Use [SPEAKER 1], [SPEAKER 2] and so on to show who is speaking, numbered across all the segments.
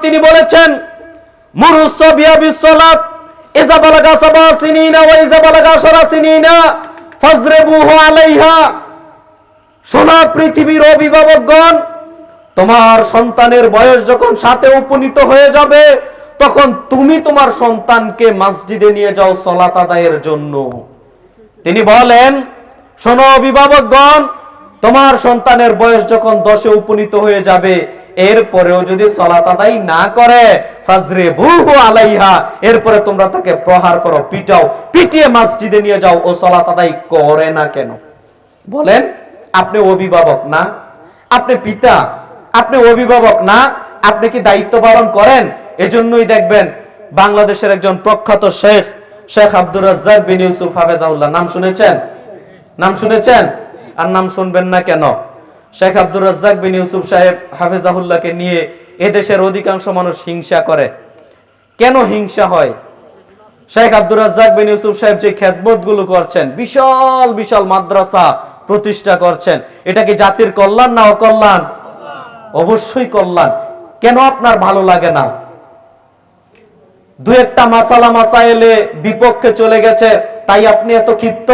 [SPEAKER 1] তিনি বলেছেন অভিভাবকগণ, তোমার সন্তানের বয়স যখন সাথে উপনীত হয়ে যাবে, তখন তুমি তোমার সন্তানকে মসজিদে নিয়ে যাও সলাত আদায়ের জন্য। তিনি বলেন, শোনো অভিভাবকগণ, তোমার সন্তানের বয়স যখন দশে উপনীত হয়ে যাবে এরপরেও যদি সলাত আদায় না করে ফাজরে বুহু আলাইহা, এরপরে তোমরা তাকে প্রহার করো, পিটাও, পিটিয়ে মসজিদে নিয়ে যাও, ও সলাত আদায় করে না কেন? বলেন, আপনি অভিভাবক না? আপনি পিতা? আপনি অভিভাবক না? আপনি কি দায়িত্ব পালন করেন? এজন্যই দেখবেন বাংলাদেশের একজন প্রখ্যাত শেখ শেখ আব্দুর রাজ্জাক বিন ইউসুফ হাফেজাউল্লাহ নাম শুনেছেন? নাম শুনেছেন? আর নাম শুনবেন না কেন? শেখ আব্দুর রাজ্জাক বিন ইউসুফ সাহেব হাফেজাহুল্লাহকে নিয়ে এদেশের অধিকাংশ মানুষ হিংসা করে। কেন হিংসা হয়? শেখ আব্দুর রাজ্জাক বিন ইউসুফ সাহেব যে খেদমতগুলো করছেন, বিশাল বিশাল মাদ্রাসা প্রতিষ্ঠা করছেন, এটা কি জাতির কল্যাণ না অকল্যাণ? অবশ্যই কল্যাণ। কেন আপনার ভালো লাগে না? দু একটা মাসালা মাসাইলে বিপক্ষে চলে গেছে, তাই আপনি এত ক্ষিপ্ত?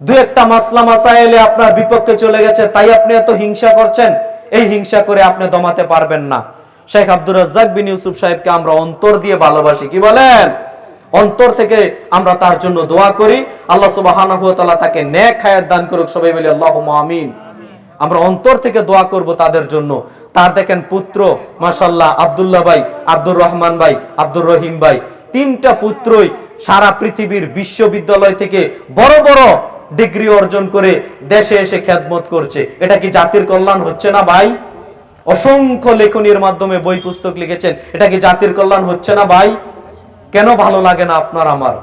[SPEAKER 1] দু একটা মাসলা মাসাইলে আপনার বিপক্ষে চলে গেছে, তাই আপনি এত হিংসা করছেন? এই হিংসা করে আপনি দমাতে পারবেন না। শেখ আব্দুর রাজ্জাক বিন ইউসুফ সাহেবকে আমরা অন্তর দিয়ে ভালোবাসি, কি বলেন? অন্তর থেকে আমরা তার জন্য দোয়া করি। আল্লাহ সুবহানাহু ওয়া তাআলা তাকে নেক হায়াত দান করুক, সবাই বলি আল্লাহুম্মা আমিন। আমরা অন্তর থেকে দোয়া করব তাদের জন্য। তার দেখেন পুত্র মাশাল্লাহ আব্দুল্লাহ ভাই, আব্দুর রহমান ভাই, আব্দুর রহিম ভাই, তিনটা পুত্রই সারা পৃথিবীর বিশ্ববিদ্যালয় থেকে বড় বড় ডিগ্রি অর্জন করে দেশে এসে খেদমত করছে। এটা কি জাতির কল্যাণ হচ্ছে না ভাই? অসংখ্য লেখনীর মাধ্যমে বই পুস্তক লিখেছেন। এটা কি জাতির কল্যাণ হচ্ছে না ভাই? কেন ভালো লাগে না আপনার আমার?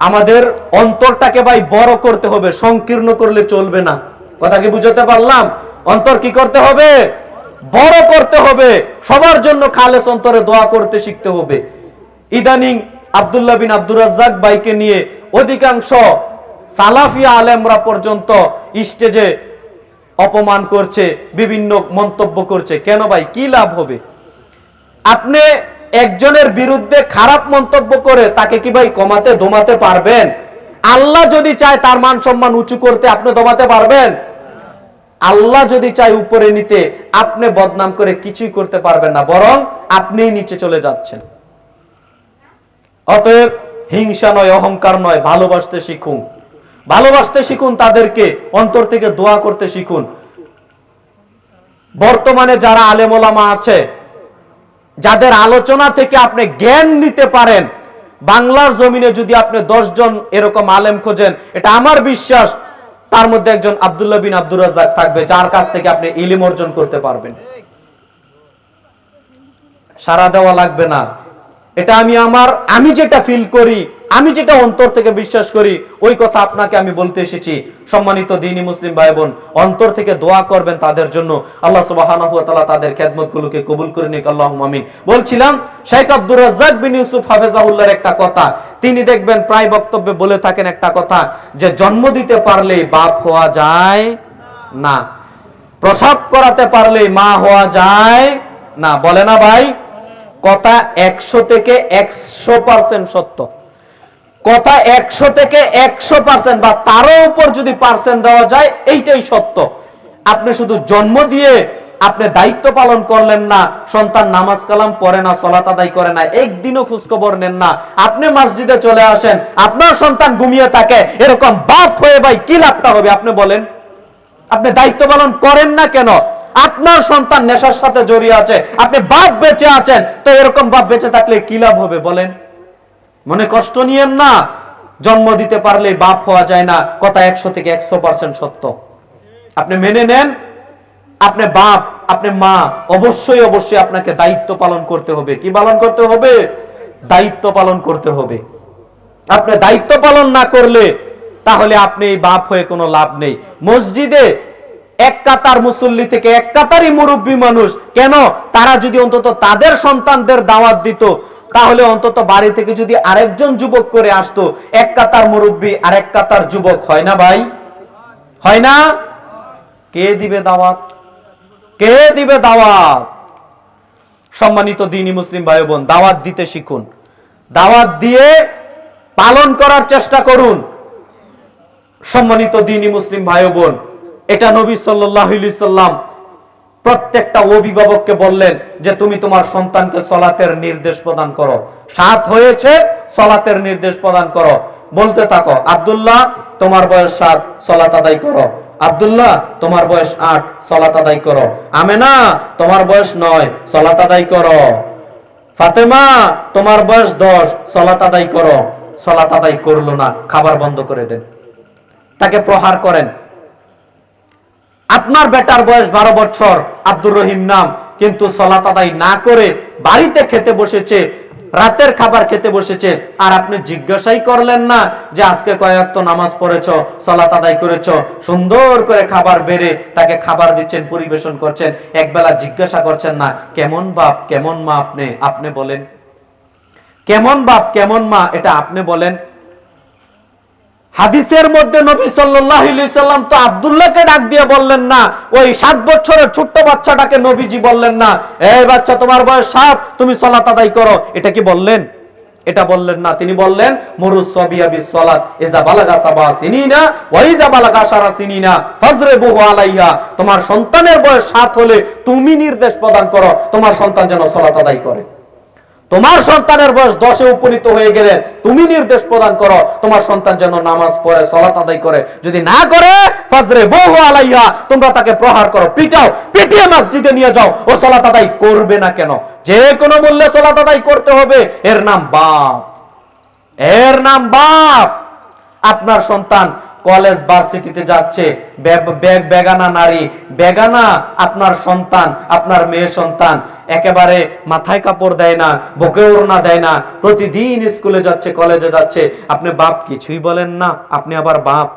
[SPEAKER 1] আমাদের অন্তরটাকে ভাই বড় করতে হবে, সংকীর্ণ করলে চলবে না। কথা কি বুঝাতে পারলাম? অন্তর কি করতে হবে? বড় করতে হবে। সবার জন্য খালেস অন্তরে দোয়া করতে শিখতে হবে। ইদানিং আব্দুল্লাহ বিন আব্দুর রাজ্জাক ভাইকে নিয়ে অধিকাংশ সালাফিয়া আলেমরা পর্যন্ত স্টেজে অপমান করছে, বিভিন্ন মন্তব্য করছে। কেন ভাই? কি লাভ হবে? আপনি একজনের বিরুদ্ধে খারাপ মন্তব্য করে তাকে কি ভাই কমাতে, দমাতে পারবেন? আল্লাহ যদি চায় তার মান সম্মান উঁচু করতে আপনি দমাতে পারবেন? আল্লাহ যদি চায় উপরে নিতে, আপনি বদনাম করে কিছুই করতে পারবেন না, বরং আপনিই নিচে চলে যাচ্ছেন। অতএব হিংসা নয়, অহংকার নয়, ভালোবাসতে শিখুন। ভালোবাসতে শিখুন তাদেরকে, অন্তর থেকে দোয়া করতে শিখুন। বর্তমানে যারা আলেমোলামা আছে, যাদের আলোচনা থেকে আপনি জ্ঞান নিতে পারেন, বাংলার জমিনে যদি আপনি জন এরকম আলেম খোঁজেন, এটা আমার বিশ্বাস, তার মধ্যে একজন আব্দুল্লাহ বিন আব্দুর রাজ্জাক থাকবে, যার কাছ থেকে আপনি ইলিম অর্জন করতে পারবেন। সারা দেওয়া লাগবে না। এটা আমি আমার, আমি যেটা ফিল করি আমি যেটা অন্তর থেকে বিশ্বাস করি, ওই কথা আপনাকে আমি বলতে এসেছি। সম্মানিত দিনী মুসলিম ভাই বোন অন্তর থেকে দোয়া করবেন তাদের জন্য। আল্লাহ তাআলা তাদের খেদমতগুলোকে কবুল করে নিক, আল্লাহুম্মা আমিন। বলছিলাম, শেখ আব্দুর রাজ্জাক বিন ইউসুফ হাফেজাহুল্লাহর একটা কথা। তিনি দেখবেন প্রায় বক্তব্যে বলে থাকেন একটা কথা, যে জন্ম দিতে পারলেই বাপ হওয়া যায় না। প্রসাব করাতে পারলেই মা হওয়া যায় না। বলে না ভাই? কথা একশো থেকে একশো পার্সেন্ট সত্য। কথা একশো থেকে একশো পার্সেন্ট বা তারও উপর যদি পার্সেন্ট দেওয়া যায়, এইটাই সত্য। আপনি শুধু জন্ম দিয়ে আপনি দায়িত্ব পালন করলেন না, সন্তান নামাজ কালাম পড়ে না, সলাত আদায় করে না, একদিনও খোঁজখবর নেন না। আপনি মসজিদে চলে আসেন, আপনার সন্তান ঘুমিয়ে থাকে, এরকম বাপ হয়ে ভাই কি লাভটা হবে, আপনি বলেন। আপনি দায়িত্ব পালন করেন না কেন? আপনার সন্তান নেশার সাথে জড়িয়ে আছে, আপনি বাপ বেঁচে আছেন, তো এরকম বাপ বেঁচে থাকলে কি লাভ হবে, বলেন। মনে কষ্ট নিয়েন না। জন্ম দিতে পারলে বাপ হওয়া যায় না। কথা একশো থেকে একশো পার্সেন্ট সত্য। আপনি মেনে নেন, আপনি বাপ, আপনি মা, অবশ্যই অবশ্যই আপনাকে দায়িত্ব পালন করতে হবে। কি পালন করতে হবে? দায়িত্ব পালন করতে হবে। আপনি দায়িত্ব পালন না করলে তাহলে আপনি এই বাপ হয়ে কোনো লাভ নেই। মসজিদে এক কাতার মুসল্লি থেকে এক কাতারই মুরব্বী মানুষ, কেন? তারা যদি অন্তত তাদের সন্তানদের দাওয়াত দিত তাহলে অন্তত বাড়ি থেকে যদি আরেকজন যুবক করে আসতো, এক কাতার মুরব্বী আর এক কাতার যুবক, হয় না ভাই? হয় না? কে দিবে দাওয়াত? কে দিবে দাওয়াত? সম্মানিত দিনই মুসলিম ভাই বোন দাওয়াত দিতে শিখুন। দাওয়াত দিয়ে পালন করার চেষ্টা করুন। সম্মানিত দিনই মুসলিম ভাই বোন এটা নবী সাল্লাহ সাল্লাম প্রত্যেকটা অভিভাবককে বললেন যে তুমি তোমার সন্তানকে সলাতের নির্দেশ প্রদান করো। সাত হয়েছে, সলাতের নির্দেশ প্রদান করো। বলতে থাকো, আব্দুল্লাহ, তোমার বয়স সাত, সলাত আদায় করো। আব্দুল্লাহ, তোমার বয়স আট, সলাত আদায় করো। আমেনা, তোমার বয়স নয়, সলাত আদায় করো। ফাতেমা, তোমার বয়স দশ, সলাত আদায় করো। সলাত আদায় করল না, খাবার বন্ধ করে দেন। তাকে প্রহার করেন। আপনার বেটার বয়স বারো বছর, আব্দুর রহিম নাম। কিন্তু সলাত আদায় না করে বাড়িতে খেতে বসেছে, রাতের খাবার খেতে বসেছে। আর আপনি জিজ্ঞাসাই করলেন না যে আজকে কয়েক তো নামাজ পড়েছ সলাত আদায় করেছ? সুন্দর করে খাবার বেড়ে তাকে খাবার দিচ্ছেন, পরিবেশন করছেন। একবেলা জিজ্ঞাসা করছেন না, কেমন বাপ, কেমন মা আপনি? আপনি বলেন, কেমন বাপ, কেমন মা? এটা আপনি বলেন হাদিসের মধ্যে নবী সাল্লাম তো আব্দুল্লাহকে ডাক দিয়ে বললেন না, ওই সাত বছরের ছোট্ট বাচ্চাটাকে নবীজি বললেন না। এই বাচ্চা, তোমার বয়স সাত, তুমি সলাত আদায় করো। এটা কি বললেন? এটা বললেন না। তিনি বললেন তোমার সন্তানের বয়স সাত হলে তুমি নির্দেশ প্রদান করো, তোমার সন্তান যেন সলাত আদায় করে। তোমার সন্তানের বয়স দশে উপনীত হয়ে গেলে তুমি নির্দেশ প্রদান করো, তোমার সন্তান যেন নামাজ পড়ে, সলাত আদায় করে। যদি না করে, ফাজরে বহু আলাইহা, তোমরা তাকে প্রহার করো, পিটাও, পিটিয়ে মসজিদে নিয়ে যাও। ও সলাত আদায় করবে না কেন? যে কোনো মূল্যে সলাত আদায় করতে হবে। এর নাম বাপ। এর নাম বাপ। আপনার সন্তান কলেজ, ভার্সিটিতে যাচ্ছে। বেগানা নারী। বেগানা আপনার সন্তান, আপনার মেয়ে সন্তান। একেবারে মাথায় কাপড় দেয় না, বুকে ওড়না দেয় না। প্রতিদিন স্কুলে যাচ্ছে, কলেজে যাচ্ছে। আপনি বাপ কিছুই বলেন না, আপনি আবার বাপ।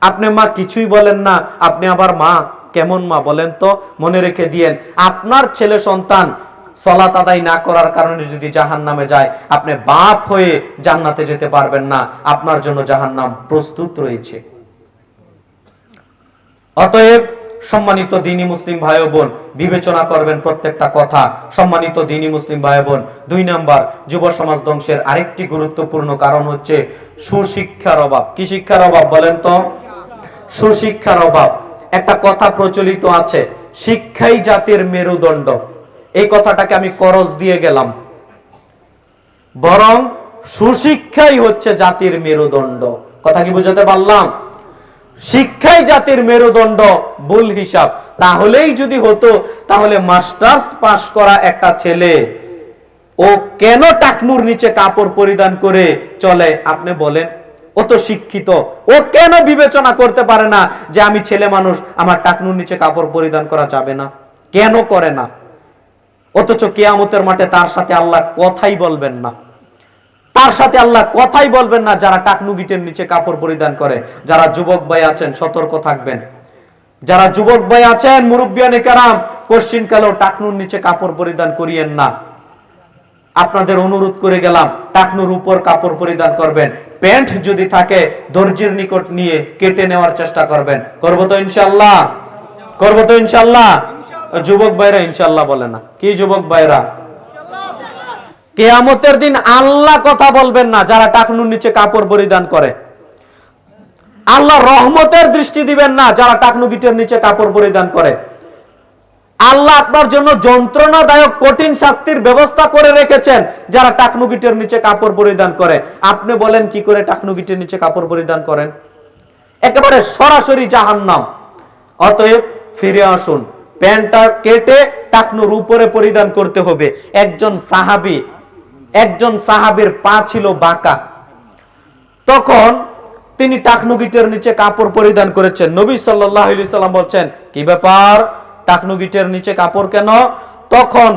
[SPEAKER 1] আপনি মা কিছুই বলেন না, আপনি আবার মা। কেমন মা বলেন তো? মনে রেখে দিয়েন। আপনার ছেলে সন্তান সলাত আদায় না করার কারণে যদি জাহান নামে যায়, আপনি বাপ হয়ে জান্নাতে যেতে পারবেন না। আপনার জন্য জাহান্নাম প্রস্তুত রয়েছে। অতএব সম্মানিত দিনী মুসলিম ভাই বোন, বিবেচনা করবেন প্রত্যেকটা কথা। সম্মানিত দিনী মুসলিম ভাই বোন, দুই নাম্বার, যুব সমাজ ধ্বংসের আরেকটি গুরুত্বপূর্ণ কারণ হচ্ছে সুশিক্ষার অভাব। কি শিক্ষার অভাব বলেন তো? সুশিক্ষার অভাব। একটা কথা প্রচলিত আছে, শিক্ষাই জাতির মেরুদণ্ড। এই কথাটাকে আমি করজ দিয়ে গেলাম। বরং সুশিক্ষাই হচ্ছে জাতির মেরুদণ্ড। কথা কি বুঝাতে পারলাম? শিক্ষাই জাতির মেরুদণ্ড, ভুল হিসাব। তাহলেই যদি হতো, তাহলে মাস্টার্স পাশ করা একটা ছেলে, ও কেন টাকনুর নিচে কাপড় পরিধান করে চলে? আপনি বলেন, ও তো শিক্ষিত। ও কেন বিবেচনা করতে পারে না যে আমি ছেলে মানুষ, আমার টাকনুর নিচে কাপড় পরিধান করা যাবে না? কেন করে না? অথচ কেয়ামতের মাঠে তার সাথে আল্লাহ কথাই বলবেন না। তার সাথে আল্লাহ কথাই বলবেন না, যারা টাকনু গিটের নিচে কাপড় পরিধান করে, যারা যুবক ভাই আছেন, সতর্ক থাকবেন। যারা যুবক ভাই আছেন, মুরব্বিয়ানে কারাম কোশ্চিন কালেও টাকনুর নিচে কাপড় পরিধান করিয়েন না। আপনাদের অনুরোধ করে গেলাম, টাকনুর উপর কাপড় পরিধান করবেন। প্যান্ট যদি থাকে, দর্জির নিকট নিয়ে কেটে নেওয়ার চেষ্টা করবেন। করব তো ইনশাল্লাহ করব তো ইনশাল্লাহ যুবক ভাইরা ইনশাল্লাহ বলে না। কি যুবক ভাইরা? কেয়ামতের দিন আল্লাহ কথা বলবেন না, যারা টাকনুর নিচে কাপড় পরিধান করে। আল্লাহ রহমতের দৃষ্টি দিবেন না, যারা টাকনু গিটের নিচে কাপড় পরিধান করে। আল্লাহ আপনার জন্য যন্ত্রণাদায়ক কঠিন শাস্তির ব্যবস্থা করে রেখেছেন, যারা টাকনু গিটের নিচে কাপড় পরিধান করে। আপনি বলেন, কি করে টাকনু গিটের নিচে কাপড় পরিধান করেন? একেবারে সরাসরি জাহান্নাম। অতএব ফিরে আসুন। প্যান্টটা কেটে টাকনুর উপরে পরিধান করতে হবে। একজন সাহাবি, একজন সাহাবীর পা ছিল বাঁকা। তখন তিনি টাকনু গিটের নিচে কাপড় পরিধান করেছেন। নবী সাল্লাম বলছেন, কি ব্যাপার? টাকনু গিটের নিচে কাপড় কেন? তখন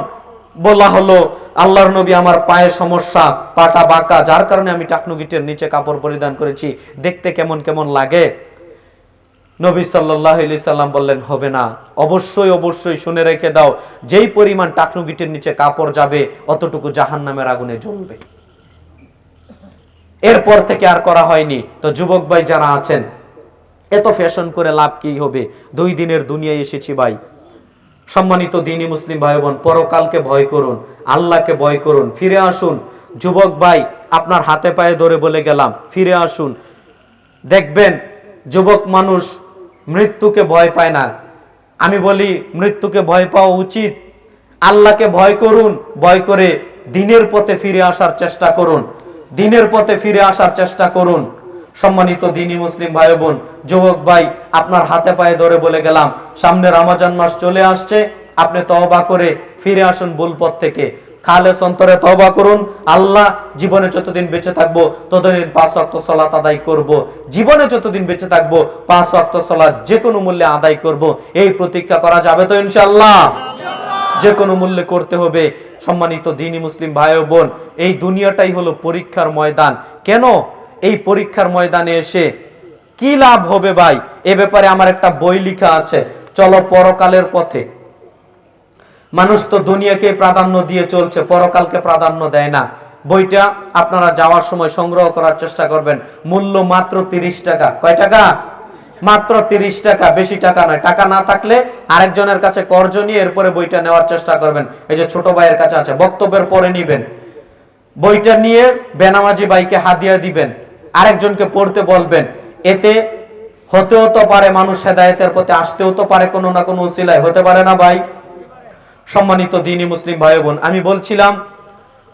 [SPEAKER 1] বলা হলো, আল্লাহর নবী আমার পায়ে সমস্যা, পাটা বাঁকা। যার কারণে আমি টাকনু গিটের নিচে কাপড় পরিধান করেছি। দেখতে কেমন কেমন লাগে? নবী সাল্লাহ সাল্লাম বললেন, হবে না। অবশ্যই অবশ্যই শুনে রেখে দাও, যেই পরিমাণ টাকনু গিটের নিচে কাপড় যাবে, অতটুকু জাহান নামের আগুনে জ্বলবে। এরপর থেকে আর করা হয়নি। তো যুবক ভাই যারা আছেন, এত ফ্যাশন করে লাভ কি হবে? দুই দিনের দুনিয়ায় এসেছি ভাই। সম্মানিত দিনই মুসলিম ভাই বোন পরকালকে ভয় করুন, আল্লাহকে ভয় করুন, ফিরে আসুন। যুবক ভাই, আপনার হাতে পায়ে ধরে বলে গেলাম, ফিরে আসুন। দেখবেন, যুবক মানুষ মৃত্যুকে ভয় পায় না। আমি বলি, মৃত্যুকে ভয় পাওয়া উচিত। আল্লাহকে ভয় করুন, ভয় করে দিনের পথে ফিরে আসার চেষ্টা করুন। দিনের পথে ফিরে আসার চেষ্টা করুন। সম্মানিত দিনী মুসলিম ভাই বোন যুবক ভাই, আপনার হাতে পায়ে ধরে বলে গেলাম, সামনে রমাজান মাস চলে আসছে, আপনি তওবা করে ফিরে আসুন ভুল পথ থেকে। খালে অন্তরে তবা করুন। আল্লাহ জীবনে যতদিন বেঁচে থাকব, ততদিন পাঁচ অক্ত সলাত আদায় করব। জীবনে যতদিন বেঁচে থাকব, পাঁচ অক্ত সলাত যে কোনো মূল্যে আদায় করব। এই প্রতীক্ষা করা যাবে তো ইনশাল্লাহ যে কোনো মূল্যে করতে হবে। সম্মানিত দিনী মুসলিম ভাই বোন, এই দুনিয়াটাই হলো পরীক্ষার ময়দান। কেন? এই পরীক্ষার ময়দানে এসে কি লাভ হবে ভাই? এ ব্যাপারে আমার একটা বই লিখা আছে। চলো পরকালের পথে। মানুষ তো দুনিয়াকে প্রাধান্য দিয়ে চলছে, পরকালকে প্রাধান্য দেয় না। বইটা আপনারা যাওয়ার সময় সংগ্রহ করার চেষ্টা করবেন। মূল্য মাত্র তিরিশ টাকা। কয় টাকা? মাত্র তিরিশ টাকা, বেশি টাকা নয়। টাকা না থাকলে আরেকজনের কাছে কর্জ নিয়ে এরপরে বইটা নেওয়ার চেষ্টা করবেন। এই যে ছোট ভাইয়ের কাছে আছে, বক্তব্যের পরে নিবেন। বইটা নিয়ে বেনামাজি ভাইকে হাদিয়া দিবেন। আরেকজনকে পড়তে বলবেন। এতে হতেও তো পারে মানুষ হেদায়েতের পথে, আসতেও তো পারে কোনো না কোনো উসিলায় হতে পারে না ভাই। সম্মানিত দিনী মুসলিম ভাই বোন আমি বলছিলাম,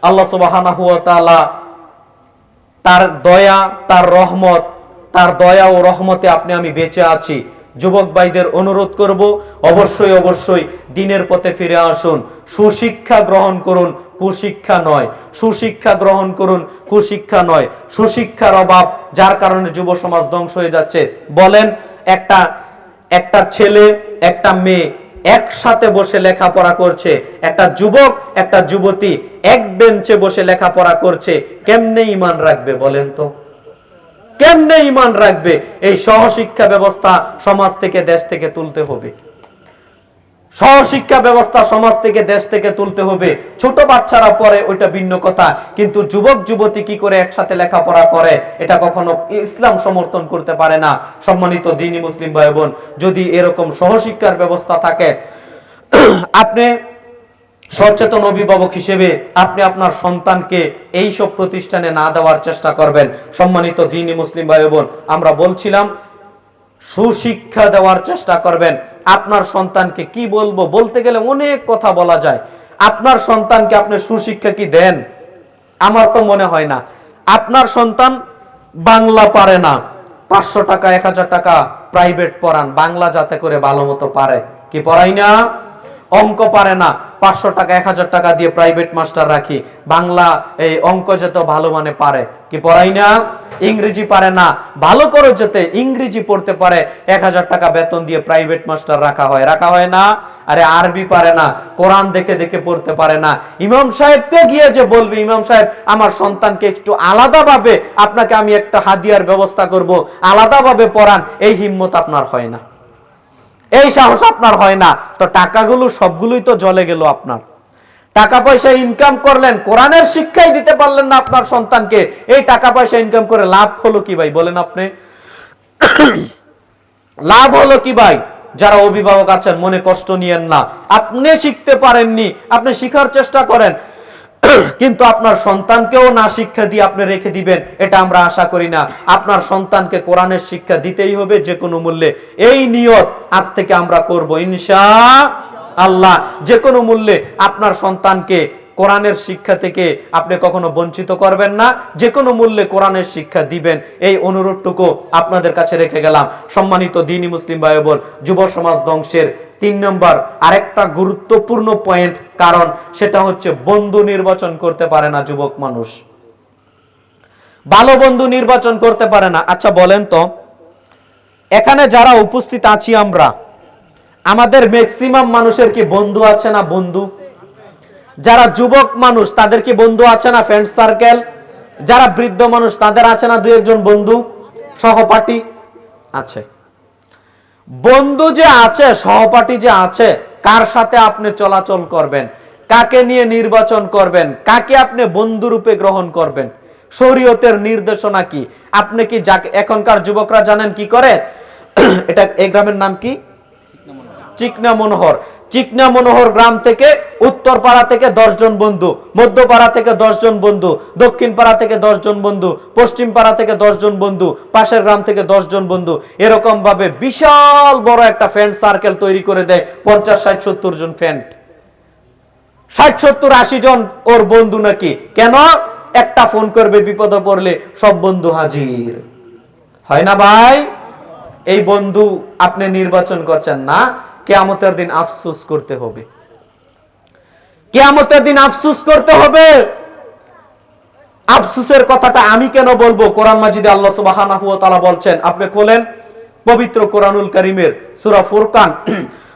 [SPEAKER 1] আল্লাহ তাআলা তার দয়া, তার রহমত, তার দয়া ও রহমতে আপনি, আমি বেঁচে আছি। যুবক ভাইদের অনুরোধ করব, অবশ্যই অবশ্যই দিনের পথে ফিরে আসুন। সুশিক্ষা গ্রহণ করুন, কুশিক্ষা নয়। সুশিক্ষা গ্রহণ করুন, কুশিক্ষা নয়। সুশিক্ষার অভাব, যার কারণে যুব সমাজ ধ্বংস হয়ে যাচ্ছে। বলেন, একটা একটা ছেলে, একটা মেয়ে একসাথে বসে লেখাপড়া করছে। একটা যুবক, একটা যুবতী এক বেঞ্চে বসে লেখাপড়া করছে। কেমনে ইমান রাখবে বলেন তো? কেমনে ইমান রাখবে? এই সহশিক্ষা ব্যবস্থা সমাজ থেকে, দেশ থেকে তুলতে হবে। সহশিক্ষা ব্যবস্থা সমাজ থেকে, দেশ থেকে তুলতে হবে। ছোট বাচ্চারা পরে ওইটা ভিন্ন কথা। কিন্তু যুবক, যুবতী কি করে একসাথে লেখাপড়া করে? এটা কখনো ইসলাম সমর্থন করতে পারে না। সম্মানিত দিনী মুসলিম ভাই বোন যদি এরকম সহশিক্ষার ব্যবস্থা থাকে, আপনি সচেতন অভিভাবক হিসেবে আপনি আপনার সন্তানকে এই সব প্রতিষ্ঠানে না দেওয়ার চেষ্টা করবেন। সম্মানিত দিনী মুসলিম ভাই বোন আমরা বলছিলাম সুশিক্ষা দেওয়ার চেষ্টা করবেন। আপনার সন্তানকে কি বলব? বলতে গেলে অনেক কথা বলা যায়। আপনার সন্তানকে আপনি সুশিক্ষা কি দেন? আমার তো মনে হয় না। আপনার সন্তান বাংলা পারে না। পাঁচশো টাকা, এক হাজার টাকা প্রাইভেট পড়ান। বাংলা যাতে করে ভালো মতো পারে। কি পড়াই না? অঙ্ক পারে না। পাঁচশো টাকা, এক হাজার টাকা দিয়ে প্রাইভেট মাস্টার রাখি। বাংলা এই অঙ্ক যেতে ভালো মানে পারে। কি পড়াই না? ইংরেজি পারে না। ভালো করে যেতে ইংরেজি পড়তে পারে, এক হাজার টাকা বেতন দিয়ে প্রাইভেট মাস্টার রাখা হয়। রাখা হয় না? আরে আরবি পারে না। কোরআন দেখে দেখে পড়তে পারে না। ইমাম সাহেবকে গিয়ে যে বলবে, ইমাম সাহেব, আমার সন্তানকে একটু আলাদাভাবে আপনাকে আমি একটা হাদিয়ার ব্যবস্থা করব। আলাদাভাবে পড়ান। এই হিম্মত আপনার হয় না। এই সাহস আপনার হয় না। তো টাকাগুলো সবগুলোই তো জলে গেল আপনার। টাকা পয়সা ইনকাম করলেন, কোরআনের শিক্ষাই দিতে পারলেন না আপনার সন্তানকে। এই টাকা পয়সা ইনকাম করে লাভ হলো কি ভাই, বলেন আপনি। লাভ হলো কি ভাই? যারা অভিভাবক আছেন, মনে কষ্ট নিয়েন না। আপনি শিখতে পারেননি, আপনি শিখার চেষ্টা করেন। কিন্তু আপনার সন্তানকেও না শিক্ষা দিয়ে আপনি রেখে দিবেন, এটা আমরা আশা করি না। আপনার সন্তানকে কোরআনের শিক্ষা দিতেই হবে যে কোনো মূল্যে। এই নিয়ত আজ থেকে আমরা করব, ইনশা আল্লাহ। যে কোনো মূল্যে আপনার সন্তানকে কোরআনের শিক্ষা থেকে আপনি কখনো বঞ্চিত করবেন না। যে কোনো মূল্যে কোরআনের শিক্ষা দিবেন, এই অনুরোধটুকু আপনাদের কাছে রেখে গেলাম। সম্মানিত দিনী মুসলিম ভাই বোন, যুব সমাজ ধ্বংসের তিন নম্বর, আরেকটা গুরুত্বপূর্ণ পয়েন্ট কারণ সেটা হচ্ছে বন্ধু নির্বাচন করতে পারে না যুবক মানুষ। ভালো বন্ধু নির্বাচন করতে পারে না। আচ্ছা বলেন তো, এখানে যারা উপস্থিত আছি আমরা, আমাদের ম্যাক্সিমাম মানুষের কি বন্ধু আছে না বন্ধু? যারা যুবক মানুষ, তাদের কি বন্ধু আছে না ফ্রেন্ড সার্কেল যারা বৃদ্ধ মানুষ, তাদের আছে না দু একজন বন্ধু? সহপাঠী আছে। বন্ধু যে আছে, সহপাঠী যে আছে, কার সাথে আপনি চলাচল করবেন? কাকে নিয়ে নির্বাচন করবেন? কাকে আপনি বন্ধু রূপে গ্রহণ করবেন? শরীয়তের নির্দেশনা কি? আপনি কি এখনকার যুবকরা জানেন কি করে? এটা, এই গ্রামের নাম কি? চিকনা মনোহর চিকনা মনোহর গ্রাম থেকে উত্তর পাড়া থেকে দশজন বন্ধু, মধ্যপাড়া থেকে দশজন বন্ধু দক্ষিণ পাড়া থেকে দশজন বন্ধু পশ্চিম পাড়া থেকে দশজন বন্ধু, পাশের গ্রাম থেকে দশজন বন্ধু এরকম ভাবে বিশাল বড় একটা ফ্রেন্ড সার্কেল তৈরি করে দেয় পঞ্চাশ, ষাট, সত্তর জন ফ্রেন্ড ষাট, সত্তর, আশি জন ওর বন্ধু নাকি? কেন? একটা ফোন করবে, বিপদে পড়লে সব বন্ধু হাজির। হয় না ভাই? এই বন্ধু আপনি নির্বাচন করছেন না কেয়ামতের দিন আফসুস করতে হবে। কেয়ামতের দিন আফসুস করতে হবে। আফসুসের কথাটা আমি কেন বলব? কোরআন মাজিদে আল্লাহ সুবাহ বলছেন, আপনি খোলেন পবিত্র কোরআনুল করিমের সুরা ফুরকান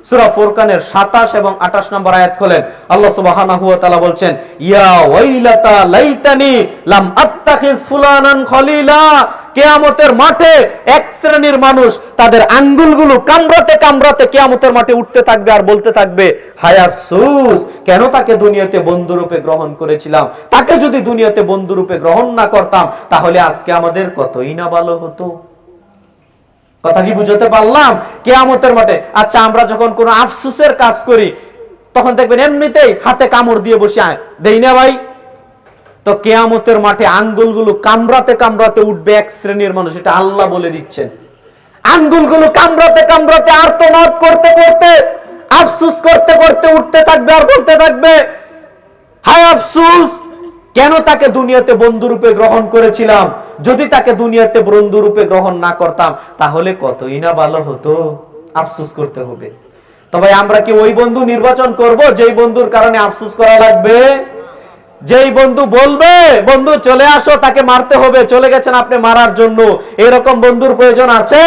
[SPEAKER 1] সূরা ফুরকানের 27 এবং 28 নম্বর আয়াত খোলেন। আল্লাহ ওয়া বলছেন, ইয়া ওয়াইলাতা লাইতানি লাম আত্তাখিজ ফুলানান খলিলা। কেয়ামতের মাঠে এক শ্রেণির মানুষ তাদের আঙ্গুলগুলো কামড়াতে কামড়াতে কেয়ামতের মাঠে উঠতে থাকবে আর বলতে থাকবে হায়ার সুস কেন তাকে দুনিয়াতে বন্ধুরূপে গ্রহণ করেছিলাম? তাকে যদি দুনিয়াতে বন্ধুরূপে গ্রহণ না করতাম, তাহলে আজকে আমাদের কতই না ভালো হতো? কথা কি বুঝতে পারলাম? কেয়ামতের মাঠে আচ্ছা আমরা যখন কোনো আফসোসের কাজ করি, তখন দেখবেন এমনিতেই হাতে কামড় দিয়ে বসে আয়। দেই না ভাই? তো কেয়ামতের মাঠে আঙ্গুলগুলো কামড়াতে কামড়াতে উঠবে এক শ্রেণির মানুষ, এটা আল্লাহ বলে দিচ্ছেন। আঙ্গুলগুলো কামড়াতে কামড়াতে আর নট করতে করতে, আফসুস করতে করতে উঠতে থাকবে আর বলতে থাকবে, হায় আফসুস! কেন তাকে দুনিয়াতে বন্ধুরূপে গ্রহণ করেছিলাম? যদি তাকে দুনিয়াতে বন্ধুরূপে গ্রহণ না করতাম, তাহলে কতই না ভালো হতো? আফসুস করতে হবে। তবে আমরা কি ওই বন্ধু নির্বাচন করব, যেই বন্ধুর কারণে আফসুস করা লাগবে? যেই বন্ধু বলবে, বন্ধু, চলে আসো, তাকে মারতে হবে, চলে গেছেন আপনি মারার জন্য। এরকম বন্ধুর প্রয়োজন আছে?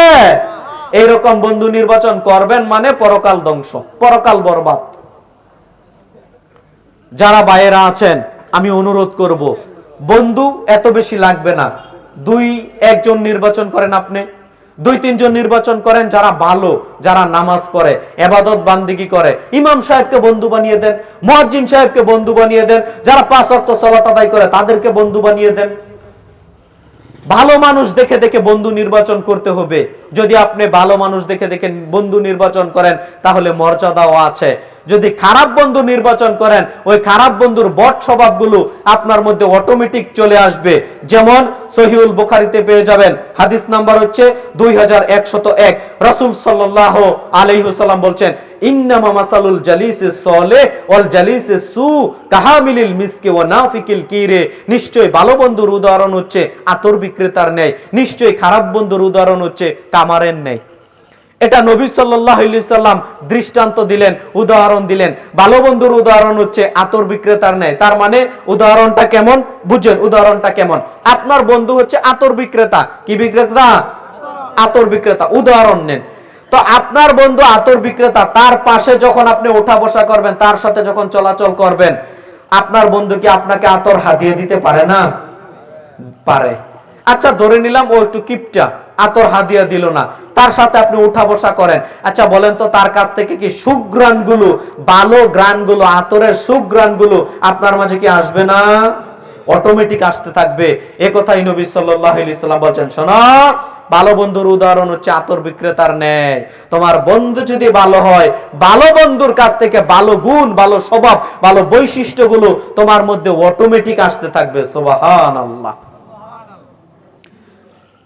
[SPEAKER 1] এইরকম বন্ধু নির্বাচন করবেন মানে পরকাল ধ্বংস, পরকাল বরবাদ। যারা বাইরা আছেন আমি অনুরোধ করব, বন্ধু, এত বেশি লাগবে না। দুই, একজন নির্বাচন করেন আপনি। দুই, তিনজন নির্বাচন করেন যারা ভালো, যারা নামাজ পড়ে, এবাদত বান্দিগি করে। ইমাম সাহেবকে বন্ধু বানিয়ে দেন, মুয়াজ্জিন সাহেবকে বন্ধু বানিয়ে দেন, যারা পাঁচ অক্ত সলাত আদায় করে, তাদেরকে বন্ধু বানিয়ে দেন। ভালো মানুষ দেখে দেখে বন্ধু নির্বাচন করতে হবে। যদি আপনি ভালো মানুষ দেখে দেখে বন্ধু নির্বাচন করেন, তাহলে মর্যাদাও আছে। যদি খারাপ বন্ধু নির্বাচন করেন, ওই খারাপ বন্ধুর বট স্বভাবগুলো আপনার মধ্যে অটোমেটিক চলে আসবে। যেমন সহিউল বুখারীতে পেয়ে যাবেন, হাদিস নাম্বার হচ্ছে দুই হাজার একশত এক। রসুল সাল্লাহ আলহিহসাল্লাম বলছেন ইন্নামা মাসালুল সলে সু কাহামিলিল মিসকে নাফিকিল কিরে। নিশ্চয় ভালো বন্ধুর উদাহরণ হচ্ছে আতর বিক্রেতার নিশ্চয় খারাপ বন্ধুর উদাহরণ হচ্ছে কামারের এটা নবী সাল্লাম দৃষ্টান্ত দিলেন, উদাহরণ দিলেন। ভালো বন্ধুর উদাহরণ হচ্ছে আতর বিক্রেতার ন্যায়। তার মানে উদাহরণটা কেমন? বুঝেন উদাহরণটা কেমন? আপনার বন্ধু হচ্ছে আতর বিক্রেতা। কি বিক্রেতা? আতর বিক্রেতা। উদাহরণ নেন। তো আপনার বন্ধু আতর বিক্রেতা, তার পাশে যখন আপনি ওঠা বসা করবেন, তার সাথে যখন চলাচল করবেন, আপনার বন্ধু কি আপনাকে আতর হাতিয়ে দিতে পারে না? পারে। আচ্ছা ধরে নিলাম ও একটু কিপটা, আতর হাদিয়া দিল না, তার সাথে আপনি উঠা বসা করেন। আচ্ছা বলেন তো তার কাছ থেকে কি সুগ্রানগুলো ভালো গ্রানগুলো আতরের সুগ্রানগুলো আপনার মাঝে কি আসবে না? অটোমেটিক আসতে থাকবে। এ কথাই নবী সাল্লাম বলেন শোনো, ভালো বন্ধুর উদাহরণ হচ্ছে আতর বিক্রেতার ন্যায়। তোমার বন্ধু যদি ভালো হয়, ভালো বন্ধুর কাছ থেকে ভালো গুণ, ভালো স্বভাব, ভালো বৈশিষ্ট্যগুলো তোমার মধ্যে অটোমেটিক আসতে থাকবে। সুবহানাল্লাহ।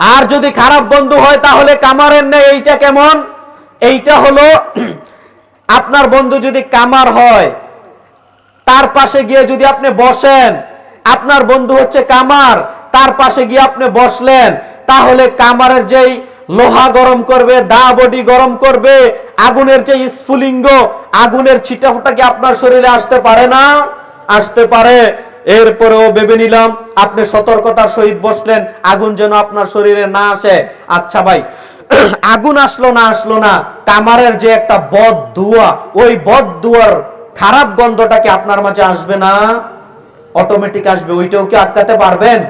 [SPEAKER 1] আর যদি খারাপ বন্ধু হয়, তাহলে কামারের নেই এইটা কেমন? এইটা হলো, আপনার বন্ধু যদি কামার হয়, তার পাশে গিয়ে যদি আপনি বসেন আপনার বন্ধু হচ্ছে কামার, তার পাশে গিয়ে আপনি বসলেন। তাহলে কামারের যেই লোহা গরম করবে, দা বডি গরম করবে, আগুনের যে স্ফুলিঙ্গ, আগুনের ছিটাফোটা কি আপনার শরীরে আসতে পারে না? আসতে পারে। এরপরেও ভেবে নিলাম, আপনি সতর্কতার সহিত বসলেন, আগুন যেন আপনার শরীরে না আসে। আচ্ছা ভাই, আগুন আসলো না আসলো না, কামারের যে একটা বদ ধোয়া, ওই বদ ধোয়ার খারাপ গন্ধটা কি আপনার মাঝে আসবে না? অটোমেটিক আসবে, ওইটাও কি আটকাতে পারবেন?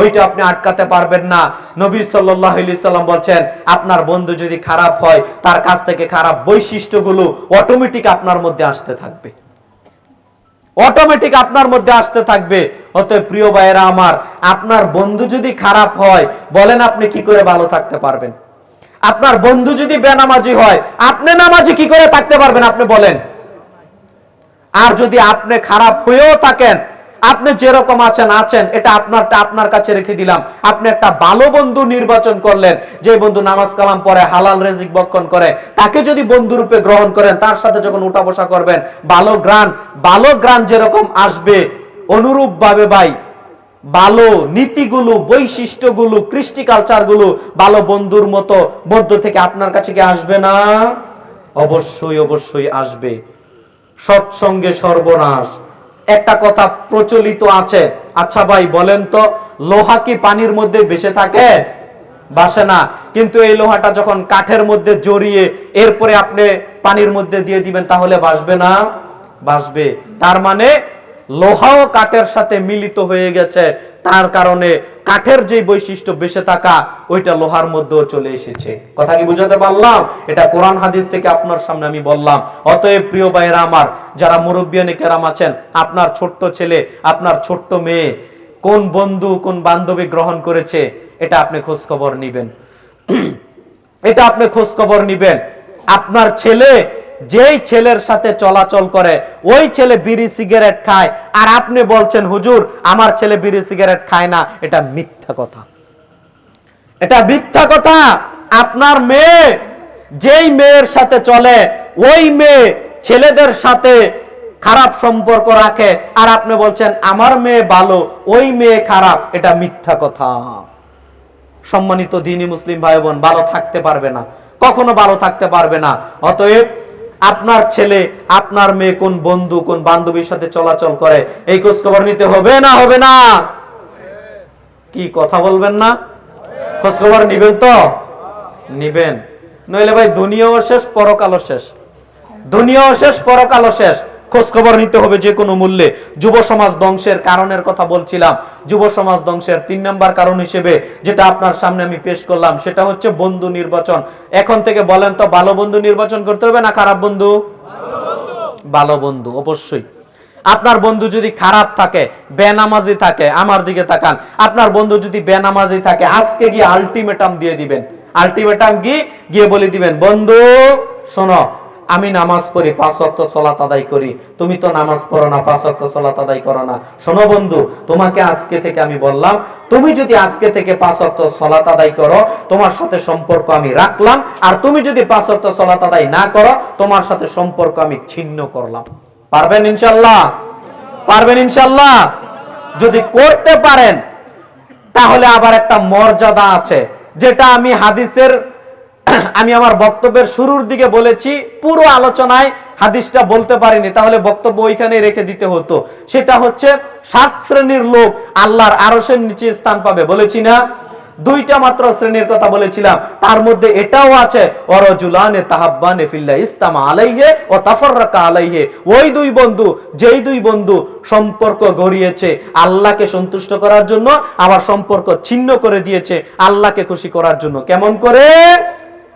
[SPEAKER 1] ওইটা আপনি আটকাতে পারবেন না। নবী সাল্লাম বলছেন, আপনার বন্ধু যদি খারাপ হয়, তার কাছ থেকে খারাপ বৈশিষ্ট্যগুলো অটোমেটিক আপনার মধ্যে আসতে থাকবে। অটোমেটিক আপনার মধ্যে আসতে থাকবে। অতএব প্রিয় ভাইয়েরা আমার, আপনার বন্ধু যদি খারাপ হয়, বলেন আপনি কি করে ভালো থাকতে পারবেন? আপনার বন্ধু যদি বেনামাজি হয়, আপনি নামাজি কি করে থাকতে পারবেন? আপনি বলেন। আর যদি আপনি খারাপ হয়েও থাকেন আপনি যেরকম আছেন আছেন, এটা আপনারটা আপনার কাছে রেখে দিলাম। আপনি একটা ভালো বন্ধু নির্বাচন করলেন, যে বন্ধু নামাজ কালাম পরে হালাল রেজিক বক্ষণ করে, তাকে যদি বন্ধু রূপে গ্রহণ করেন, তার সাথে যখন উঠা বসা করবেন, ভালো গ্রান ভালো গ্রান যেরকম আসবে অনুরূপ ভাবে ভাই, ভালো নীতিগুলো, বৈশিষ্ট্যগুলো, কৃষ্টি কালচারগুলো ভালো বন্ধুর মতো মধ্য থেকে আপনার কাছে কি আসবে না? অবশ্যই অবশ্যই আসবে। সৎসঙ্গে সর্বনাশ। একটা কথা প্রচলিত আছে। আচ্ছা ভাই, বলেন তো, লোহা কি পানির মধ্যে বেঁচে থাকে? বাসে না। কিন্তু এই লোহাটা যখন কাঠের মধ্যে জড়িয়ে এরপরে আপনি পানির মধ্যে দিয়ে দিবেন, তাহলে বাসবে না? বাসবে তার মানে লোহাও কাঠের সাথে মিলিত হয়ে গেছে। তার কারণে কাঠের যে বৈশিষ্ট্য বেঁচে থাকা, ওইটা লোহার মধ্যেও চলে এসেছে। কথা কি বুঝাতে পারলাম? এটা কোরআন হাদিস থেকে আপনার সামনে আমি বললাম। অতএব প্রিয় ভাইয়েরা আমার, যারা মুরব্বিয়ানি কেরাম আছেন, আপনার ছোট্ট ছেলে, আপনার ছোট্ট মেয়ে, কোন বন্ধু, কোন বান্ধবী গ্রহণ করেছে, এটা আপনি খোঁজ খবর নিবেন। এটা আপনি খোঁজ খবর নিবেন। আপনার ছেলে যেই ছেলের সাথে চলাচল করে, ওই ছেলে বিড়ি সিগারেট খায়। আর আপনি বলছেন, হুজুর, আমার ছেলে বিড়ি সিগারেট খায় না। এটা মিথ্যা কথা। এটা মিথ্যা কথা। আপনার মেয়ে, যেই মেয়ের সাথে চলে, ওই মেয়ে ছেলেদের সাথে খারাপ সম্পর্ক রাখে। আর আপনি বলছেন, আমার মেয়ে ভালো, ওই মেয়ে খারাপ। এটা মিথ্যা কথা। সম্মানিত দিনী মুসলিম ভাই বোন ভালো থাকতে পারবে না। কখনো ভালো থাকতে পারবে না। অতএব আপনার ছেলে, আপনার মেয়ে কোন বন্ধু, কোন বান্ধবীর সাথে চলাচল করে, এই খোঁজ খবর নিতে হবে না হবে না? কি কথা বলবেন না? খোঁজ খবর নিবেন তো? নিবেন। নইলে ভাই, দুনিয়াও শেষ, পরকালও শেষ। দুনিয়াও শেষ, পরকালও শেষ। খোঁজ খবর নিতে হবে যে কোনো মূল্যে। যুব সমাজ ধ্বংসের কারণের কথা বলছিলাম। যুব সমাজ ধ্বংসের তিন নম্বর কারণ হিসেবে যেটা আপনার সামনে আমি পেশ করলাম, সেটা হচ্ছে বন্ধু নির্বাচন। এখন থেকে বলেন তো, ভালো বন্ধু নির্বাচন করতে হবে না খারাপ বন্ধু? ভালো বন্ধু, অবশ্যই। আপনার বন্ধু যদি খারাপ থাকে, বেনামাজি থাকে, আমার দিকে তাকান। আপনার বন্ধু যদি বেনামাজি থাকে, আজকে গিয়ে আলটিমেটাম দিয়ে দিবেন। আলটিমেটাম গিয়ে গিয়ে বলে দিবেন, বন্ধু, শোনো আমি নামাজ পড়ি, পাঁচ ওয়াক্ত সলাত আদায় করি। তুমি তো নামাজ পড়ো না, পাঁচ ওয়াক্ত সলাত আদায় করো না। শোনো বন্ধু, তোমাকে আজকে থেকে আমি বললাম, তুমি যদি আজকে থেকে পাঁচ ওয়াক্ত সলাত আদায় করো, তোমার সাথে সম্পর্ক আমি রাখলাম, আর তুমি যদি পাঁচ ওয়াক্ত সলাত আদায় না করো, তোমার সাথে সম্পর্ক আমি ছিন্ন করলাম। পারবেন ইনশাল্লাহ পারবেন ইনশাল্লাহ যদি করতে পারেন, তাহলে আবার একটা মর্যাদা আছে, যেটা আমি হাদিসের আমি আমার বক্তব্যের শুরুর দিকে বলেছি, পুরো আলোচনায় হাদিসটা বলতে পারিনি, তাহলে বক্তব্য ওইখানে রেখে দিতে হতো। সেটা হচ্ছে, সাত শ্রেণির লোক আল্লাহর আরশের নিচে স্থান পাবে, বলেছি না? দুইটা মাত্র শ্রেণির কথা বলেছিলাম, তার মধ্যে এটাও আছে, অরজুলানে তাহাব্বানে ফিল্লা ইস্তামা আলাইহে ও তাফাররাকা আলাইহে। ওই দুই বন্ধু, যেই দুই বন্ধু সম্পর্ক গড়িয়েছে আল্লাহকে সন্তুষ্ট করার জন্য, আবার সম্পর্ক ছিন্ন করে দিয়েছে আল্লাহকে খুশি করার জন্য। কেমন করে?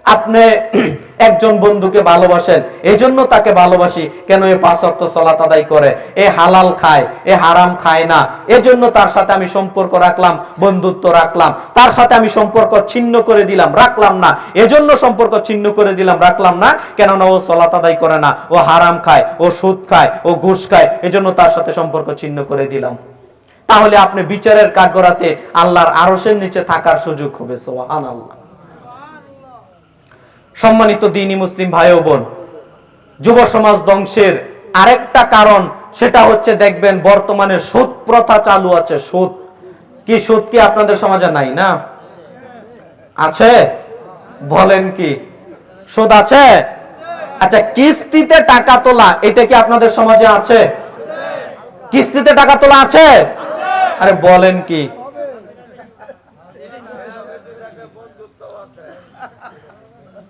[SPEAKER 1] আপনি একজন বন্ধুকে ভালোবাসেন এই জন্য তাকে ভালোবাসি। কেন এ পাঁচ অক্ত সলাত আদায় করে? এ হালাল খায়, এ হারাম খায় না। এজন্য তার সাথে আমি সম্পর্ক রাখলাম, বন্ধুত্ব রাখলাম। তার সাথে আমি সম্পর্ক ছিন্ন করে দিলাম, রাখলাম না। এজন্য সম্পর্ক ছিন্ন করে দিলাম, রাখলাম না। কেননা ও সলাত আদায় করে না। ও হারাম খায়, ও সুদ খায়, ও ঘুষ খায়। এজন্য তার সাথে সম্পর্ক ছিন্ন করে দিলাম। তাহলে আপনি বিচারের কাঠগড়াতে আল্লাহর আরশের নিচে থাকার সুযোগ হবে সোহান আল্লাহ সম্মানিত দিনী মুসলিম ভাই ও বোন, যুব সমাজ ধ্বংসের আরেকটা কারণ সেটা হচ্ছে দেখবেন বর্তমানে সুদ প্রথা চালু আছে, সুদ। কি সুদ কি আপনাদের সমাজে নাই না? আছে? বলেন কি? সুদ আছে? আচ্ছা কিস্তিতে টাকা তোলা, এটা কি আপনাদের সমাজে আছে? কিস্তিতে টাকা তোলা আছে? আরে বলেন কি?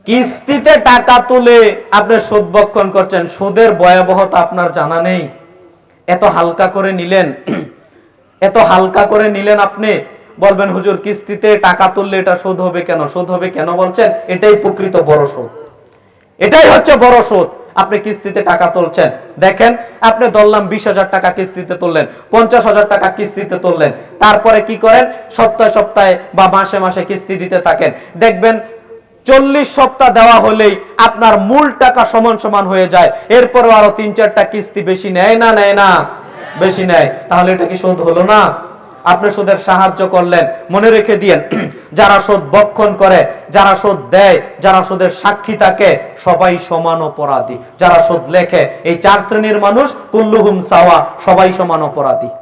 [SPEAKER 1] কিস্তিতে টাকা তুলে আপনি সুদ বক্ষণ করছেন, সুদের ভয়াবহতা আপনার জানা নেই। এত হালকা করে নিলেন, এত হালকা করে নিলেন আপনি, বলবেন, হুজুর, কিস্তিতে টাকা তুললে এটা শোধ হবে কেন? শোধ হবে কেন? বলছেন, এটাই প্রকৃত বড় সুদ। এটাই হচ্ছে বড় সুদ। আপনি কিস্তিতে টাকা তুলছেন। দেখেন, আপনি ধরলাম বিশ হাজার টাকা কিস্তিতে তুললেন, পঞ্চাশ হাজার টাকা কিস্তিতে তুললেন। তারপরে কি করেন? সপ্তাহে সপ্তাহে বা মাসে মাসে কিস্তি দিতে থাকেন। দেখবেন, চল্লিশ সপ্তাহ দেওয়া হলেই আপনার মূল টাকা সমান সমান হয়ে যায়। এরপরও আরও তিন চারটা কিস্তি বেশি নেয় না নেয় না? বেশি নেয়। তাহলে এটা কি শোধ হলো না? আপনি সুদের সাহায্য করলেন, মনে রেখে দিয়েন, যারা সুদ বক্ষণ করে, যারা সুদ দেয়, যারা সুদের সাক্ষী থাকে, সবাই সমান অপরাধী। যারা সুদ লেখে, এই চার শ্রেণির মানুষ, কুল্লুহুম সাওয়া, সবাই সমান অপরাধী।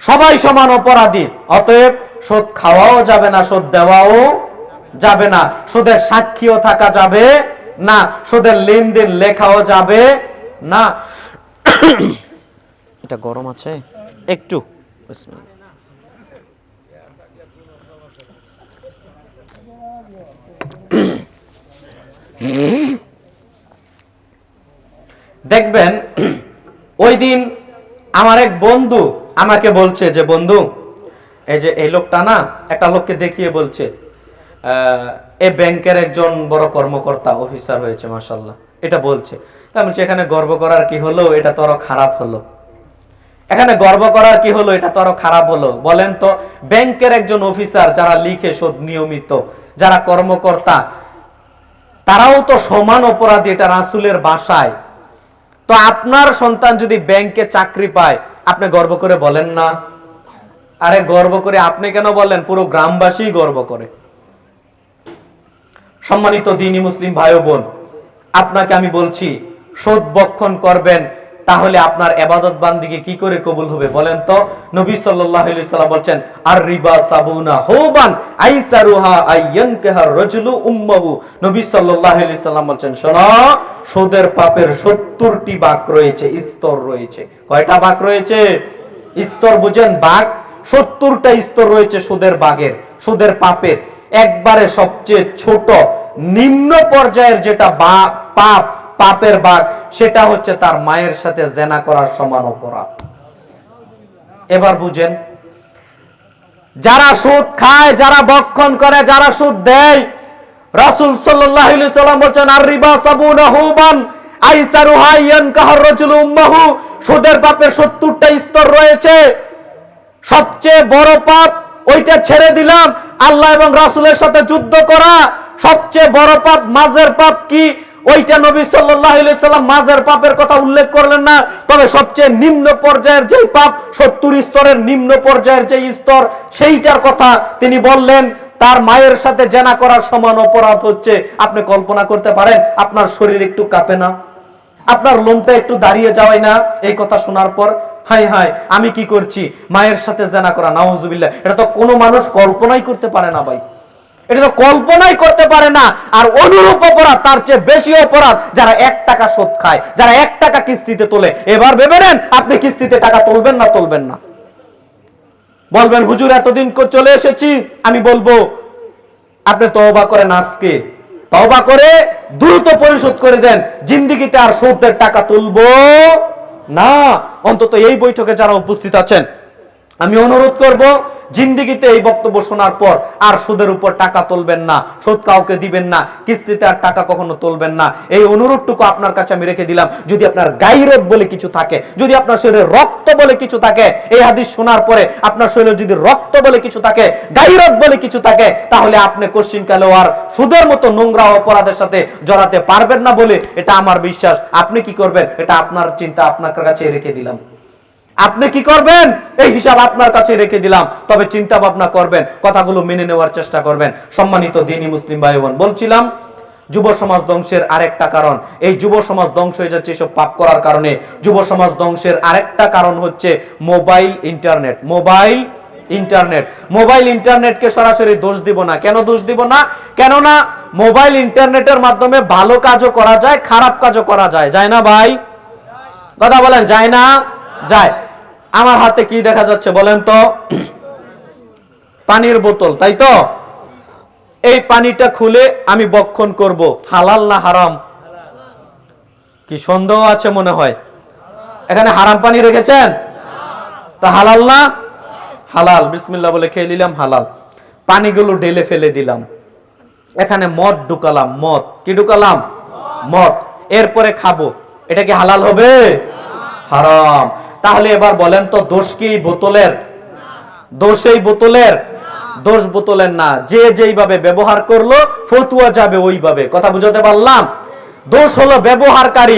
[SPEAKER 1] সবাই সমান অপরাধী। অতএব, সুদ খাওয়াও যাবে না, সুদ দেওয়াও যাবে না। সুদের সাক্ষীও থাকা যাবে না, সুদের লেনদেন লেখাও যাবে না। এটা গরম আছে? একটু। দেখবেন, ওই দিন আমার এক বন্ধু আমাকে বলছে যে, বন্ধু, এই যে এই লোকটা না, একটা লোককে দেখিয়ে বলছে এ ব্যাংকের একজন বড় কর্মকর্তা অফিসার হয়েছে মাসাল্লাহ এটা বলছে। তা আমি এখানে গর্ব করার কি হলো? এটা তো আরও খারাপ হলো। এখানে গর্ব করার কি হলো? এটা তো আরও খারাপ হলো। বলেন তো, ব্যাংকের একজন অফিসার যারা লিখে শোধ নিয়মিত, যারা কর্মকর্তা, তারাও তো সমান অপরাধী, এটা রাসুলের বাসায়। তো আপনার সন্তান যদি ব্যাংকে চাকরি পায়, আপনি গর্ব করে বলেন না? আরে গর্ব করে আপনি কেন বলেন? পুরো গ্রামবাসী গর্ব করে। সম্মানিত দিনী মুসলিম ভাই বোন, আপনাকে আমি বলছি, শোধ বক্ষণ করবেন তাহলে আপনার এবাদত বান্দিকে কি করে কবুল হবে বলেন তো? নবী সাল্লাম বলছেন আর রিবা সাবুনা হুবান, আইসারুহা আইয়ানকাহার রাজুলু উম্মাহু। নবী সাল্লাল্লাহু আলাইহি সাল্লাম বলছেন, শোনো, সুদের পাপের 70টি বাক রয়েছে, স্তর রয়েছে। কয়টা রয়েছে? স্তর স্তর রয়েছে সুদের সুদের পাপের। একবারে সবচেয়ে ছোট, নিম্ন পর্যায়ের যেটা পাপ পাপের বাঘ, সেটা হচ্ছে তার মায়ের সাথে জেনা করার সমান অপরাধ। এবার বুঝেন, যারা সুদ খায়, যারা বক্ষণ করে, যারা সুদ দেয়, রাসূল সাল্লাম বলেন আর রিবা সাবুনা সুদের পাপের 70টা স্তর রয়েছে। সবচেয়ে বড় পাপ, ওইটা ছেড়ে দিলাম, আল্লাহ এবং রাসূলের সাথে যুদ্ধ করা। সবচেয়ে বড় পাপ, মাঝের পাপ কি? ওইটা নবী সাল্লাম মাঝের পাপের কথা উল্লেখ করলেন না। তবে সবচেয়ে নিম্ন পর্যায়ের যেই পাপ 70 স্তরের নিম্ন পর্যায়ের যে স্তর, সেইটার কথা তিনি বললেন, তার মায়ের সাথে জেনা করার সমান অপরাধ হচ্ছে। আপনি কল্পনা করতে পারেন, আপনার শরীর একটু কাঁপে না, আপনার লোমটা একটু দাঁড়িয়ে যাওয়াই না। এই কথা শোনার পর হাই হাই আমি কি করছি? মায়ের সাথে জেনা করা, নাউজুবিল্লাহ, এটা তো কোনো মানুষ কল্পনাই করতে পারে না ভাই। এটা তো কল্পনাই করতে পারে না। আর অনুরূপ অপরাধ, তার চেয়ে বেশি অপরাধ, যারা এক টাকা শোধ খায়, যারা এক টাকা কিস্তিতে তোলে। এবার ভেবে নেন, আপনি কিস্তিতে টাকা তুলবেন না তুলবেন না। বলবেন, হুজুর, এতদিন চলে এসেছি। আমি বলব, আপনি তওবা করেন আজকে। তওবা করে দ্রুত পরিশোধ করে দেন। জিন্দিগিতে আর সুদের টাকা তুলবো না। অন্তত এই বৈঠকে যারা উপস্থিত আছেন আমি অনুরোধ করব, জিন্দিগিতে এই বক্তব্য শোনার পর আর সুদের উপর টাকা তুলবেন না, সুদ কাউকে দিবেন না, কিস্তিতে আর টাকা কখনো তুলবেন না। এই অনুরোধটুকু আপনার কাছে আমি রেখে দিলাম। যদি আপনার গাইরত বলে কিছু থাকে, যদি আপনার শরীরে রক্ত বলে কিছু থাকে, এই হাদিস শোনার পরে আপনার শরীরে যদি রক্ত বলে কিছু থাকে গাইরত বলে কিছু থাকে, তাহলে আপনি কোশ্চিন কালেও আর সুদের মতো নোংরা অপরাধের সাথে জড়াতে পারবেন না বলে এটা আমার বিশ্বাস। আপনি কি করবেন? এটা আপনার চিন্তা আপনার কাছে রেখে দিলাম। আপনি কি করবেন? এই হিসাব আপনার কাছে রেখে দিলাম, তবে চিন্তা ভাবনা করবেন, কথাগুলো মেনে নেওয়ার চেষ্টা করবেন। সম্মানিত দিনী মুসলিম ভাই বোন বলছিলাম, যুব সমাজ ধ্বংসের আরেকটা কারণ। এই যুব সমাজ ধ্বংস হয়ে যাচ্ছে এসব পাপ করার কারণে। যুব সমাজ ধ্বংসের আরেকটা কারণ হচ্ছে mobile internet. Mobile internet. Mobile ইন্টারনেটকে সরাসরি দোষ দিব না। কেন দোষ দিব না? কেননা মোবাইল ইন্টারনেটের মাধ্যমে ভালো কাজও করা যায়, খারাপ কাজও করা যায়। যায় না ভাই? কথা বলেন, যায় না? যায়। আমার হাতে কি দেখা যাচ্ছে বলেন তো? পানির বোতল, তাই তো? এই পানিটা খুলে আমি বক্ষণ করব। হালাল না হারাম? কি সন্দেহ আছে মনে হয়? এখানে হারাম পানি রেখেছেন? তা হালাল না? হালাল। বিসমিল্লাহ বলে খেয়ে নিলাম, হালাল। পানিগুলো ঢেলে ফেলে দিলাম। এখানে মদ ঢুকালাম, মদ। কি ঢুকালাম? মদ। এরপরে খাব। এটা কি হালাল হবে? হারাম। তাহলে এবার বলেন তো, দোষ কি বোতলের? দোষ এই বোতলের? দোষ বোতলের না। যে যেইভাবে ব্যবহার করল, ফতুয়া যাবে ওইভাবে। কথা বুঝাতে পারলাম? দোষ হলো ব্যবহারকারী।